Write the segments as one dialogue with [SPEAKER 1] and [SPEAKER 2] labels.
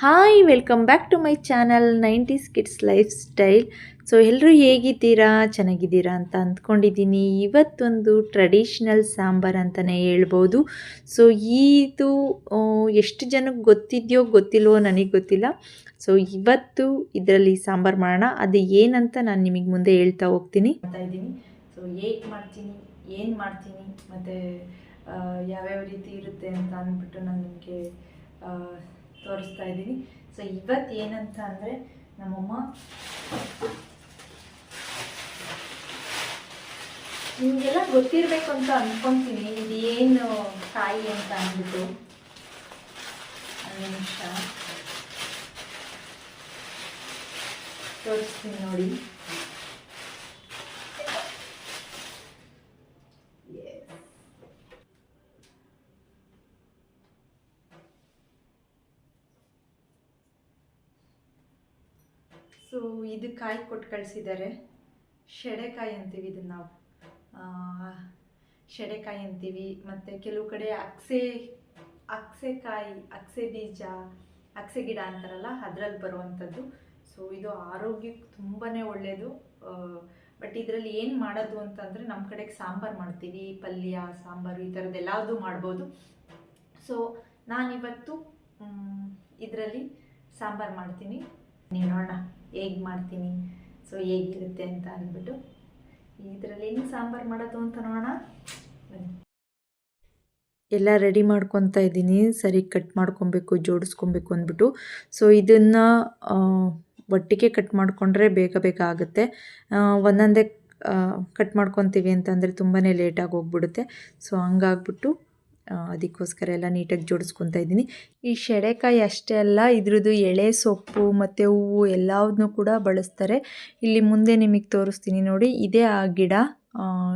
[SPEAKER 1] Hi welcome back to my channel nineties kids lifestyle so ಎಲ್ಲರೂ ಹೇಗಿದ್ದೀರಾ? ಚೆನ್ನಾಗಿದ್ದೀರಾ ಅಂತ ಅಂದ್ಕೊಂಡಿದ್ದೀನಿ. ಇವತ್ತೊಂದು ಟ್ರೆಡಿಷ್ನಲ್ ಸಾಂಬಾರ್ ಅಂತಲೇ ಹೇಳ್ಬೋದು. ಸೊ ಇದು ಎಷ್ಟು ಜನಕ್ಕೆ ಗೊತ್ತಿದೆಯೋ ಗೊತ್ತಿಲ್ವೋ ನನಗೆ ಗೊತ್ತಿಲ್ಲ. ಸೊ ಇವತ್ತು ಇದರಲ್ಲಿ ಸಾಂಬಾರು ಮಾಡೋಣ. ಅದು ಏನಂತ ನಾನು ನಿಮಗೆ ಮುಂದೆ ಹೇಳ್ತಾ ಹೋಗ್ತೀನಿ. ಇದ್ದೀನಿ. ಸೊ ಹೇಗೆ ಮಾಡ್ತೀನಿ, ಏನು ಮಾಡ್ತೀನಿ, ಮತ್ತು ಯಾವ್ಯಾವ ರೀತಿ ಇರುತ್ತೆ ಅಂತ ಅಂದ್ಬಿಟ್ಟು ನಾನು ನಿಮಗೆ ತೋರಿಸ್ತಾ ಇದ್ದೀನಿ. ಸೊ ಇವತ್ತು ಏನಂತ ಅಂದರೆ ನಮ್ಮಮ್ಮ ನಿಮಗೆಲ್ಲ ಗೊತ್ತಿರಬೇಕು ಅಂತ ಅಂದ್ಕೊತೀನಿ ಇದು ಏನು ಕಾಯಿ ಅಂತ ಅಂದ್ಬಿಟ್ಟು ನಿಮಿಷ. ತೋರಿಸ್ತೀನಿ ನೋಡಿ. ಸೊ ಇದು ಕಾಯಿ ಕೊಟ್ಟು ಕಳಿಸಿದ್ದಾರೆ ಶೆಡೆಕಾಯಿ ಅಂತೀವಿ ಇದನ್ನು ನಾವು. ಶೆಡೆಕಾಯಿ ಅಂತೀವಿ. ಮತ್ತು ಕೆಲವು ಕಡೆ ಅಕ್ಸೆ, ಅಕ್ಸೆಕಾಯಿ, ಅಕ್ಸೆ ಬೀಜ, ಅಕ್ಸೆ ಗಿಡ ಅಂತಾರಲ್ಲ, ಅದರಲ್ಲಿ ಬರುವಂಥದ್ದು. ಸೊ ಇದು ಆರೋಗ್ಯಕ್ಕೆ ತುಂಬಾ ಒಳ್ಳೆಯದು ಬಟ್ ಇದರಲ್ಲಿ ಏನು ಮಾಡೋದು ಅಂತಂದರೆ ನಮ್ಮ ಕಡೆಗೆ ಸಾಂಬಾರು ಮಾಡ್ತೀವಿ. ಪಲ್ಯ, ಸಾಂಬಾರು ಈ ಥರದ್ದು ಎಲ್ಲದೂ ಮಾಡ್ಬೋದು. ಸೊ ನಾನಿವತ್ತು ಇದರಲ್ಲಿ ಸಾಂಬಾರು ಮಾಡ್ತೀನಿ. ನೀವು ನೋಡೋಣ. ಹೇಗೆ ಮಾಡ್ತೀನಿ? ಸೊ ಹೇಗಿರುತ್ತೆ ಅಂತ ಅಂದ್ಬಿಟ್ಟು ಇದರಲ್ಲಿ ಏನು ಸಾಂಬಾರು ಮಾಡೋದು ಅಂತ ನೋಡೋಣ. ಎಲ್ಲ ರೆಡಿ ಮಾಡ್ಕೊತಾ ಇದ್ದೀನಿ. ಸರಿ ಕಟ್ ಮಾಡ್ಕೊಬೇಕು, ಜೋಡಿಸ್ಕೊಬೇಕು ಅಂದ್ಬಿಟ್ಟು. ಸೊ ಇದನ್ನು ಒಟ್ಟಿಗೆ ಕಟ್ ಮಾಡಿಕೊಂಡ್ರೆ ಬೇಗ ಬೇಗ ಆಗುತ್ತೆ. ಒಂದೊಂದೇ ಕಟ್ ಮಾಡ್ಕೊತೀವಿ ಅಂತಂದರೆ ತುಂಬಾ ಲೇಟಾಗಿ ಹೋಗ್ಬಿಡುತ್ತೆ. ಸೊ ಹಂಗಾಗ್ಬಿಟ್ಟು ಅದಕ್ಕೋಸ್ಕರ ಎಲ್ಲ ನೀಟಾಗಿ ಜೋಡಿಸ್ಕೊತಾ ಇದ್ದೀನಿ. ಈ ಶೆಡೆಕಾಯಿ ಅಷ್ಟೇ ಅಲ್ಲ, ಇದ್ರದ್ದು ಎಳೆ ಸೊಪ್ಪು ಮತ್ತು ಹೂವು ಎಲ್ಲವನ್ನೂ ಕೂಡ ಬಳಸ್ತಾರೆ. ಇಲ್ಲಿ ಮುಂದೆ ನಿಮಗೆ ತೋರಿಸ್ತೀನಿ ನೋಡಿ, ಇದೇ ಆ ಗಿಡ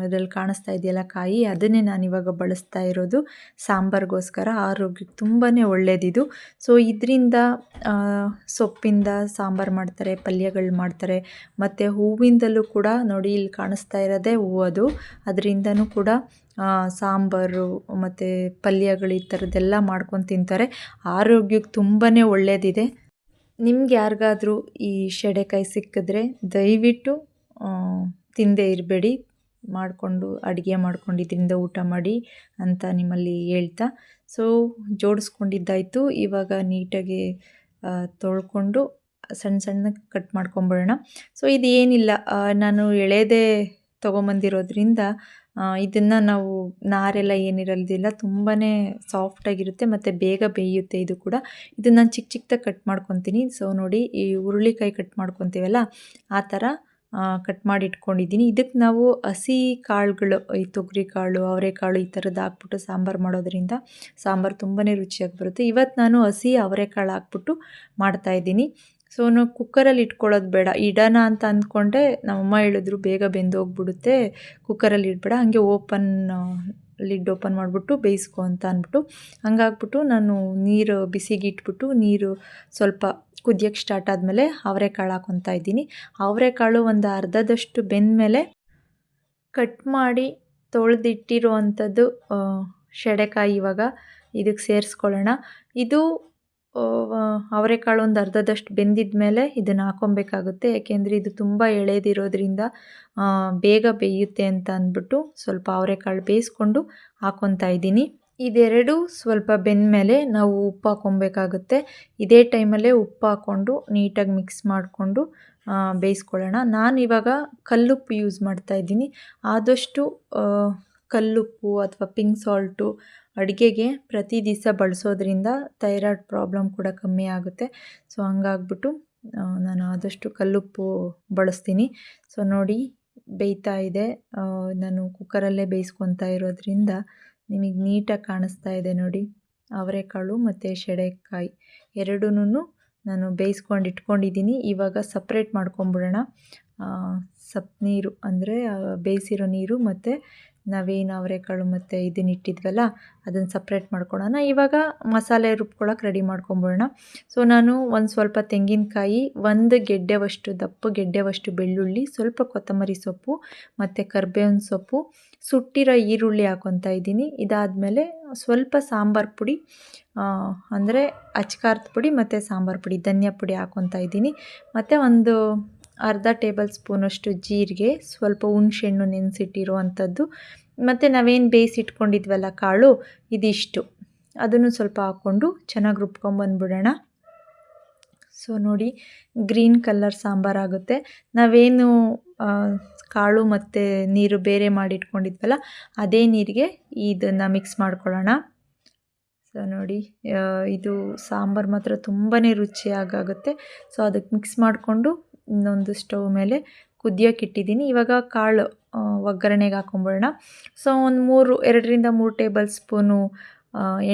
[SPEAKER 1] ಅದರಲ್ಲಿ ಕಾಣಿಸ್ತಾ ಇದೆಯಲ್ಲ ಕಾಯಿ, ಅದನ್ನೇ ನಾನು ಇವಾಗ ಬಳಸ್ತಾ ಇರೋದು. ಸಾಂಬಾರಿಗೋಸ್ಕರ ಆರೋಗ್ಯಕ್ಕೆ ತುಂಬಾ ಒಳ್ಳೆಯದಿದು ಸೊ ಇದರಿಂದ ಸೊಪ್ಪಿಂದ ಸಾಂಬಾರು ಮಾಡ್ತಾರೆ, ಪಲ್ಯಗಳು ಮಾಡ್ತಾರೆ, ಮತ್ತು ಹೂವಿಂದಲೂ ಕೂಡ ನೋಡಿ, ಇಲ್ಲಿ ಕಾಣಿಸ್ತಾ ಇರೋದೇ ಹೂವು ಅದು ಅದರಿಂದನೂ ಕೂಡ ಸಾಂಬಾರು, ಮತ್ತು ಪಲ್ಯಗಳು ಈ ಥರದ್ದೆಲ್ಲ ಮಾಡ್ಕೊಂಡು ತಿಂತಾರೆ. ಆರೋಗ್ಯಕ್ಕೆ ತುಂಬಾ ಒಳ್ಳೆಯದಿದೆ ನಿಮ್ಗೆ ಯಾರಿಗಾದರೂ ಈ ಶೆಡೆಕಾಯಿ ಸಿಕ್ಕಿದ್ರೆ ದಯವಿಟ್ಟು ತಿಂದೆ ಇರಬೇಡಿ. ಮಾಡಿಕೊಂಡು, ಅಡುಗೆ ಮಾಡ್ಕೊಂಡು ಇದರಿಂದ ಊಟ ಮಾಡಿ ಅಂತ ನಿಮ್ಮಲ್ಲಿ ಹೇಳ್ತಾ. ಸೊ ಜೋಡಿಸ್ಕೊಂಡಿದ್ದಾಯಿತು. ಇವಾಗ ನೀಟಾಗಿ ತೊಳ್ಕೊಂಡು, ಸಣ್ಣ ಸಣ್ಣ ಕಟ್ ಮಾಡ್ಕೊಂಬಿಡೋಣ. ಸೊ ಇದು ಏನಿಲ್ಲ. ನಾನು ಎಳೆದೇ ತೊಗೊಂಬಂದಿರೋದ್ರಿಂದ ಇದನ್ನು ನಾವು ನಾರೆಲ್ಲ ಏನಿರಲ್ದಿಲ್ಲ ತುಂಬಾ ಸಾಫ್ಟಾಗಿರುತ್ತೆ ಮತ್ತು ಬೇಗ ಬೇಯುತ್ತೆ ಇದು ಕೂಡ. ಇದನ್ನು ನಾನು ಚಿಕ್ಕ ಚಿಕ್ಕದಾಗಿ ಕಟ್ ಮಾಡ್ಕೊತೀನಿ. ಸೊ ನೋಡಿ ಈ ಹುರುಳಿಕಾಯಿ ಕಟ್ ಮಾಡ್ಕೊತೀವಲ್ಲ, ಆ ಥರ ಕಟ್ ಮಾಡಿ ಇಟ್ಕೊಂಡಿದ್ದೀನಿ ಇದಕ್ಕೆ ನಾವು ಹಸಿ ಕಾಳುಗಳು, ಈ ತೊಗರಿ ಕಾಳು ಅವರೆಕಾಳು ಈ ಥರದ್ದು ಹಾಕ್ಬಿಟ್ಟು ಸಾಂಬಾರು ಮಾಡೋದ್ರಿಂದ ಸಾಂಬಾರು ತುಂಬಾ ರುಚಿಯಾಗಿ ಬರುತ್ತೆ. ಇವತ್ತು ನಾನು ಹಸಿ ಅವರೆಕಾಳು ಹಾಕ್ಬಿಟ್ಟು ಮಾಡ್ತಾಯಿದ್ದೀನಿ ಸೊ ನಾವು ಕುಕ್ಕರಲ್ಲಿ ಇಟ್ಕೊಳ್ಳೋದು ಬೇಡ. ಇಡೋಣ ಅಂತ ಅಂದ್ಕೊಂಡೆ ನಮ್ಮಮ್ಮ ಹೇಳಿದ್ರು, ಬೇಗ ಬೆಂದೋಗ್ಬಿಡುತ್ತೆ ಕುಕ್ಕರಲ್ಲಿ ಇಡಬೇಡ, ಹಾಗೆ ಓಪನ್ ಲಿಡ್ ಓಪನ್ ಮಾಡಿಬಿಟ್ಟು ಬೇಯಿಸ್ಕೊ ಅಂತ ಅಂದ್ಬಿಟ್ಟು, ಹಂಗಾಗ್ಬಿಟ್ಟು ನಾನು ನೀರು ಬಿಸಿಗೆ ಇಟ್ಬಿಟ್ಟು ನೀರು ಸ್ವಲ್ಪ ಕುದಿಯೋಕ್ಕೆ ಸ್ಟಾರ್ಟ್ ಆದಮೇಲೆ ಅವರೆಕಾಳು ಹಾಕೊತಾ ಇದ್ದೀನಿ. ಅವರೆಕಾಳು ಒಂದು ಅರ್ಧದಷ್ಟು ಬೆಂದಮೇಲೆ ಕಟ್ ಮಾಡಿ ತೊಳೆದಿಟ್ಟಿರುವಂಥದ್ದು ಶೆಡೆಕಾಯಿ ಇವಾಗ ಇದಕ್ಕೆ ಸೇರಿಸ್ಕೊಳ್ಳೋಣ. ಇದು ಅವರೆಕಾಳು ಒಂದು ಅರ್ಧದಷ್ಟು ಬೆಂದಿದ ಮೇಲೆ ಇದನ್ನು ಹಾಕೊಬೇಕಾಗುತ್ತೆ. ಯಾಕೆಂದರೆ ಇದು ತುಂಬ ಎಳೆದಿರೋದ್ರಿಂದ ಬೇಗ ಬೇಯುತ್ತೆ ಅಂತ ಅಂದ್ಬಿಟ್ಟು ಸ್ವಲ್ಪ ಅವರೆಕಾಳು ಬೇಯಿಸ್ಕೊಂಡು ಹಾಕೊತಾ ಇದ್ದೀನಿ. ಇದೆರಡು ಸ್ವಲ್ಪ ಬೆಂದಮೇಲೆ ನಾವು ಉಪ್ಪು ಹಾಕೊಬೇಕಾಗುತ್ತೆ. ಇದೇ ಟೈಮಲ್ಲೇ ಉಪ್ಪು ಹಾಕ್ಕೊಂಡು ನೀಟಾಗಿ ಮಿಕ್ಸ್ ಮಾಡಿಕೊಂಡು ಬೇಯಿಸ್ಕೊಳ್ಳೋಣ. ನಾನು ಇವಾಗ ಕಲ್ಲುಪ್ಪು ಯೂಸ್ ಮಾಡ್ತಾ ಇದ್ದೀನಿ. ಆದಷ್ಟು ಕಲ್ಲುಪ್ಪು ಅಥವಾ ಪಿಂಕ್ ಸಾಲ್ಟು ಅಡುಗೆಗೆ ಪ್ರತಿ ದಿವಸ ಬಳಸೋದ್ರಿಂದ ಥೈರಾಯ್ಡ್ ಪ್ರಾಬ್ಲಮ್ ಕೂಡ ಕಮ್ಮಿ ಆಗುತ್ತೆ. ಸೊ, ಹಂಗಾಗ್ಬಿಟ್ಟು ನಾನು ಆದಷ್ಟು ಕಲ್ಲುಪ್ಪು ಬಳಸ್ತೀನಿ. ಸೊ, ನೋಡಿ, ಬೇಯ್ತಾ ಇದೆ. ನಾನು ಕುಕ್ಕರಲ್ಲೇ ಬೇಯಿಸ್ಕೊತಾ ಇರೋದ್ರಿಂದ ನಿಮಗೆ ನೀಟಾಗಿ ಕಾಣಿಸ್ತಾ ಇದೆ ನೋಡಿ. ಅವರೆಕಾಳು ಮತ್ತು ಶೆಡೆಕಾಯಿ ಎರಡೂ ನಾನು ಬೇಯಿಸ್ಕೊಂಡು ಇಟ್ಕೊಂಡಿದ್ದೀನಿ. ಇವಾಗ ಸಪ್ರೇಟ್ ಮಾಡ್ಕೊಂಬಿಡೋಣ. ಸಪ್ ನೀರು ಅಂದರೆ ಬೇಯಿಸಿರೋ ನೀರು ಮತ್ತು ನಾವೇನು ಅವರೆಕಾಳು ಮತ್ತು ಇದನ್ನ ಇಟ್ಟಿದ್ವಲ್ಲ, ಅದನ್ನು ಸಪ್ರೇಟ್ ಮಾಡ್ಕೊಳ್ಳೋಣ ಇವಾಗ ಮಸಾಲೆ ರುಬ್ಕೊಳ್ಳೋಕೆ ರೆಡಿ ಮಾಡ್ಕೊಂಬಿಡೋಣ. ಸೊ ನಾನು ಒಂದು ಸ್ವಲ್ಪ ತೆಂಗಿನಕಾಯಿ, ಒಂದು ಗೆಡ್ಡೆವಷ್ಟು ದಪ್ಪ ಗೆಡ್ಡೆವಷ್ಟು ಬೆಳ್ಳುಳ್ಳಿ, ಸ್ವಲ್ಪ ಕೊತ್ತಂಬರಿ ಸೊಪ್ಪು ಮತ್ತು ಕರ್ಬೇವಿನ ಸೊಪ್ಪು, ಸುಟ್ಟಿರೋ ಈರುಳ್ಳಿ ಹಾಕ್ಕೊತಾ ಇದ್ದೀನಿ. ಇದಾದಮೇಲೆ ಸ್ವಲ್ಪ ಸಾಂಬಾರು ಪುಡಿ ಅಂದರೆ ಅಚ್ಕಾರದ ಪುಡಿ ಮತ್ತು ಸಾಂಬಾರು ಪುಡಿ, ಧನಿಯಾ ಪುಡಿ ಹಾಕ್ಕೊತಾ ಇದ್ದೀನಿ. ಮತ್ತು ಒಂದು ಅರ್ಧ ಟೇಬಲ್ ಸ್ಪೂನಷ್ಟು ಜೀರಿಗೆ, ಸ್ವಲ್ಪ ಹುಣ್ಸೆಣ್ಣು ನೆನೆಸಿಟ್ಟಿರುವಂಥದ್ದು ಮತ್ತು ನಾವೇನು ಬೇಯಿಸಿಟ್ಕೊಂಡಿದ್ವಲ್ಲ ಕಾಳು, ಇದಿಷ್ಟು. ಅದನ್ನು ಸ್ವಲ್ಪ ಹಾಕ್ಕೊಂಡು ಚೆನ್ನಾಗಿ ರುಬ್ಕೊಂಬಂದ್ಬಿಡೋಣ ಸೊ, ನೋಡಿ, ಗ್ರೀನ್ ಕಲರ್ ಸಾಂಬಾರಾಗುತ್ತೆ ನಾವೇನು ಕಾಳು ಮತ್ತು ನೀರು ಬೇರೆ ಮಾಡಿಟ್ಕೊಂಡಿದ್ವಲ್ಲ ಅದೇ ನೀರಿಗೆ ಇದನ್ನು ಮಿಕ್ಸ್ ಮಾಡ್ಕೊಳ್ಳೋಣ. ಸೊ, ನೋಡಿ ಇದು ಸಾಂಬಾರು ಮಾತ್ರ ತುಂಬಾ ರುಚಿಯಾಗುತ್ತೆ ಸೊ, ಅದಕ್ಕೆ ಮಿಕ್ಸ್ ಮಾಡಿಕೊಂಡು ಇನ್ನೊಂದು ಸ್ಟವ್ ಮೇಲೆ ಕುದಿಯೋಕೆ ಇಟ್ಟಿದ್ದೀನಿ. ಇವಾಗ ಕಾಳು ಒಗ್ಗರಣೆಗೆ ಹಾಕೊಂಬಿಡೋಣ ಸೊ ಒಂದು ಮೂರು, ಎರಡರಿಂದ ಮೂರು ಟೇಬಲ್ ಸ್ಪೂನು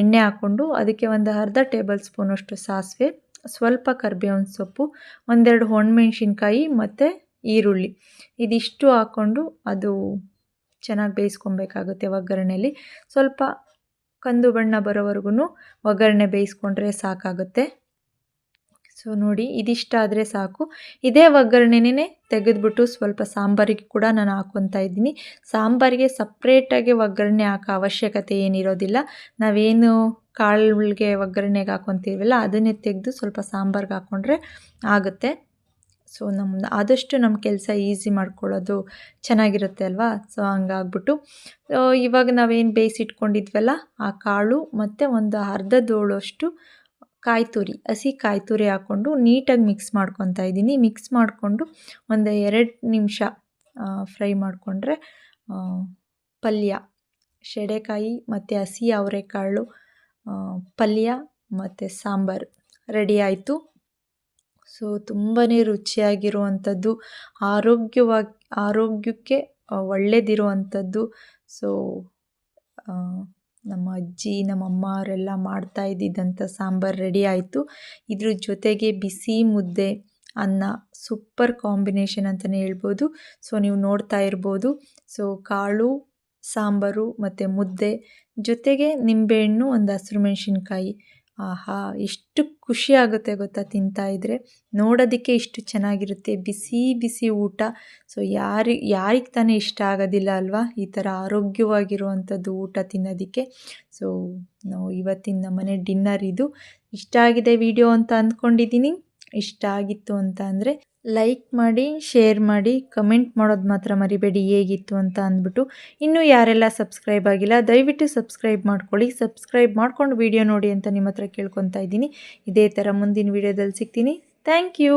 [SPEAKER 1] ಎಣ್ಣೆ ಹಾಕ್ಕೊಂಡು ಅದಕ್ಕೆ ಒಂದು ಅರ್ಧ ಟೇಬಲ್ ಸ್ಪೂನಷ್ಟು ಸಾಸಿವೆ, ಸ್ವಲ್ಪ ಕರಿಬೇವಿನ ಸೊಪ್ಪು, ಒಂದೆರಡು ಒಣಮೆಣ್ಸಿನ್ಕಾಯಿ ಮತ್ತು ಈರುಳ್ಳಿ. ಇದಿಷ್ಟು ಹಾಕ್ಕೊಂಡು ಅದು ಚೆನ್ನಾಗಿ ಬೇಯಿಸ್ಕೊಬೇಕಾಗುತ್ತೆ ಒಗ್ಗರಣೆಯಲ್ಲಿ ಸ್ವಲ್ಪ ಕಂದು ಬಣ್ಣ ಬರೋವರೆಗೂ ಒಗ್ಗರಣೆ ಬೇಯಿಸ್ಕೊಂಡ್ರೆ ಸಾಕಾಗುತ್ತೆ. ಸೊ ನೋಡಿ, ಇದಿಷ್ಟ ಆದರೆ ಸಾಕು. ಇದೇ ಒಗ್ಗರಣೆನೇ ತೆಗೆದುಬಿಟ್ಟು ಸ್ವಲ್ಪ ಸಾಂಬಾರಿಗೆ ಕೂಡ ನಾನು ಹಾಕ್ಕೊತಾ ಇದ್ದೀನಿ. ಸಾಂಬಾರಿಗೆ ಸಪ್ರೇಟಾಗಿ ಒಗ್ಗರಣೆ ಹಾಕೋ ಅವಶ್ಯಕತೆ ಏನಿರೋದಿಲ್ಲ. ನಾವೇನು ಕಾಳುಗಳಿಗೆ ಒಗ್ಗರಣೆಗೆ ಹಾಕ್ಕೊತೀವಲ್ಲ ಅದನ್ನೇ ತೆಗೆದು ಸ್ವಲ್ಪ ಸಾಂಬಾರ್ಗೆ ಹಾಕ್ಕೊಂಡ್ರೆ ಆಗುತ್ತೆ. ಸೊ ನಮ್ಮ ಆದಷ್ಟು ನಮ್ಮ ಕೆಲಸ ಈಸಿ ಮಾಡ್ಕೊಳ್ಳೋದು ಚೆನ್ನಾಗಿರುತ್ತೆ ಅಲ್ವಾ? ಸೊ ಹಂಗಾಗ್ಬಿಟ್ಟು ಇವಾಗ ನಾವೇನು ಬೇಯಿಸಿಟ್ಕೊಂಡಿದ್ವಲ್ಲ, ಆ ಕಾಳು ಮತ್ತು ಒಂದು ಅರ್ಧ ದೋಳಷ್ಟು ಕಾಯಿ ತುರಿ ಹಸಿ ಕಾಯಿ ತುರಿ ಹಾಕ್ಕೊಂಡು ನೀಟಾಗಿ ಮಿಕ್ಸ್ ಮಾಡ್ಕೊತಾ ಇದ್ದೀನಿ. ಮಿಕ್ಸ್ ಮಾಡಿಕೊಂಡು ಒಂದು ಎರಡು ನಿಮಿಷ ಫ್ರೈ ಮಾಡಿಕೊಂಡ್ರೆ ಪಲ್ಯ, ಶೆಡೆಕಾಯಿ ಮತ್ತು ಹಸಿ ಅವರೆಕಾಳು ಪಲ್ಯ ಮತ್ತು ಸಾಂಬಾರು ರೆಡಿ ಆಯಿತು. ಸೊ ತುಂಬಾ ರುಚಿಯಾಗಿರುವಂಥದ್ದು, ಆರೋಗ್ಯವಾಗಿ, ಆರೋಗ್ಯಕ್ಕೆ ಒಳ್ಳೆಯದಿರುವಂಥದ್ದು ಸೊ ನಮ್ಮ ಅಜ್ಜಿ, ನಮ್ಮ ಅಮ್ಮ ಅವರೆಲ್ಲ ಮಾಡ್ತಾ ಇದ್ದಿದ್ದಂಥ ಸಾಂಬಾರು ರೆಡಿ ಆಯಿತು. ಇದ್ರ ಜೊತೆಗೆ ಬಿಸಿ ಮುದ್ದೆ, ಅನ್ನ ಸೂಪರ್ ಕಾಂಬಿನೇಷನ್ ಅಂತಲೇ ಹೇಳ್ಬೋದು. ಸೊ ನೀವು ನೋಡ್ತಾ ಇರ್ಬೋದು. ಸೊ ಕಾಳು, ಸಾಂಬಾರು ಮತ್ತು ಮುದ್ದೆ ಜೊತೆಗೆ ನಿಂಬೆಹಣ್ಣು, ಒಂದು ಹಸಿರು ಮೆಣಸಿನ್ಕಾಯಿ. ಆಹಾ, ಎಷ್ಟು ಖುಷಿ ಆಗುತ್ತೆ ಗೊತ್ತಾ ತಿಂತಾ ಇದ್ದರೆ ನೋಡೋದಕ್ಕೆ ಇಷ್ಟು ಚೆನ್ನಾಗಿರುತ್ತೆ. ಬಿಸಿ ಬಿಸಿ ಊಟ. ಸೊ ಯಾರಿ, ಯಾರಿಗೆ ತಾನೇ ಇಷ್ಟ ಆಗೋದಿಲ್ಲ ಅಲ್ವಾ? ಈ ಥರ ಆರೋಗ್ಯವಾಗಿರುವಂಥದ್ದು ಊಟ ತಿನ್ನೋದಕ್ಕೆ. ಸೊ ನಾವು ಇವತ್ತಿನ ನಮ್ಮನೆ ಡಿನ್ನರ್ ಇದು. ಇಷ್ಟ ಆಗಿದೆ ವಿಡಿಯೋ ಅಂತ ಅಂದ್ಕೊಂಡಿದ್ದೀನಿ. ಇಷ್ಟ ಆಗಿತ್ತು ಅಂತ ಅಂದರೆ ಲೈಕ್ ಮಾಡಿ ಶೇರ್ ಮಾಡಿ ಕಮೆಂಟ್ ಮಾಡೋದು ಮಾತ್ರ ಮರಿಬೇಡಿ, ಹೇಗಿತ್ತು ಅಂತ ಅಂದ್ಬಿಟ್ಟು. ಇನ್ನೂ ಯಾರೆಲ್ಲ ಸಬ್ಸ್ಕ್ರೈಬ್ ಆಗಿಲ್ಲ, ದಯವಿಟ್ಟು ಸಬ್ಸ್ಕ್ರೈಬ್ ಮಾಡ್ಕೊಳ್ಳಿ. ಸಬ್ಸ್ಕ್ರೈಬ್ ಮಾಡ್ಕೊಂಡು ವಿಡಿಯೋ ನೋಡಿ ಅಂತ ನಿಮ್ಮ ಹತ್ರ ಕೇಳ್ಕೊತಾ ಇದ್ದೀನಿ. ಇದೇ ಥರ ಮುಂದಿನ ವೀಡಿಯೋದಲ್ಲಿ ಸಿಗ್ತೀನಿ. Thank you